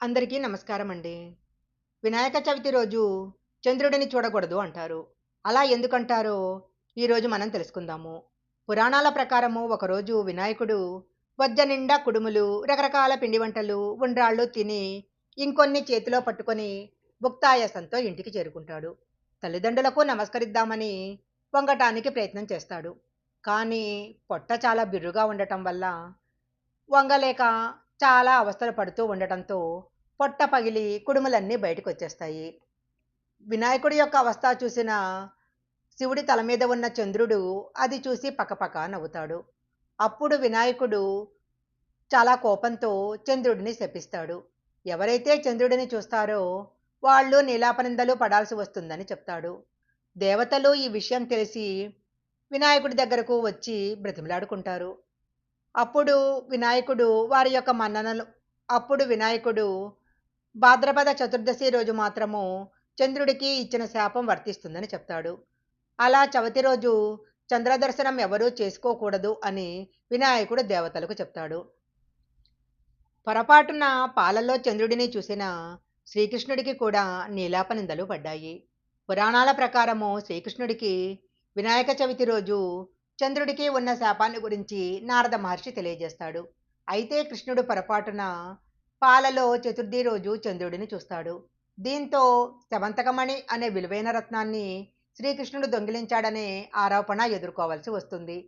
అందరికీ నమస్కారం అండి వినాయక చవితి రోజు చంద్రుడిని చూడకూడదు అంటారు. అలా ఎందుకంటారో ఈరోజు మనం తెలుసుకుందాము. పురాణాల ప్రకారము ఒకరోజు వినాయకుడు వజ్జ నిండా కుడుములు రకరకాల పిండి వంటలు ఉండ్రాళ్ళు తిని ఇంకొన్ని చేతిలో పట్టుకొని భుక్తాయాసంతో ఇంటికి చేరుకుంటాడు. తల్లిదండ్రులకు నమస్కరిద్దామని వంగటానికి ప్రయత్నం చేస్తాడు. కానీ పొట్ట చాలా బిర్రుగా ఉండటం వల్ల వంగలేక చాలా అవస్థలు పడుతూ ఉండటంతో పొట్ట పగిలి కుడుములన్నీ బయటకు వచ్చేస్తాయి వినాయకుడి యొక్క అవస్థ చూసిన శివుడి తల మీద ఉన్న చంద్రుడు అది చూసి పక్కపక్క నవ్వుతాడు. అప్పుడు వినాయకుడు చాలా కోపంతో చంద్రుడిని శపిస్తాడు. ఎవరైతే చంద్రుడిని చూస్తారో వాళ్ళు నీలాపనిందలు పడాల్సి వస్తుందని చెప్తాడు. దేవతలు ఈ విషయం తెలిసి వినాయకుడి దగ్గరకు వచ్చి బ్రతిమలాడుకుంటారు. అప్పుడు వినాయకుడు వారి యొక్క మన్ననలు. అప్పుడు వినాయకుడు భాద్రపద చతుర్దశి రోజు మాత్రము చంద్రుడికి ఇచ్చిన శాపం వర్తిస్తుందని చెప్తాడు. అలా చవితి రోజు చంద్రదర్శనం ఎవరూ చేసుకోకూడదు అని వినాయకుడు దేవతలకు చెప్తాడు. పొరపాటున పాలల్లో చంద్రుడిని చూసిన శ్రీకృష్ణుడికి కూడా నీలాపనిందలు పడ్డాయి. పురాణాల ప్రకారము శ్రీకృష్ణుడికి వినాయక చవితి రోజు చంద్రుడికి ఉన్న శాపాన్ని గురించి నారద మహర్షి తెలియజేస్తాడు. అయితే కృష్ణుడు పొరపాటున పాలలో చతుర్థి రోజు చంద్రుడిని చూస్తాడు. దీంతో శవంతకమణి అనే విలువైన రత్నాన్ని శ్రీకృష్ణుడు దొంగిలించాడనే ఆరోపణ ఎదుర్కోవాల్సి వస్తుంది.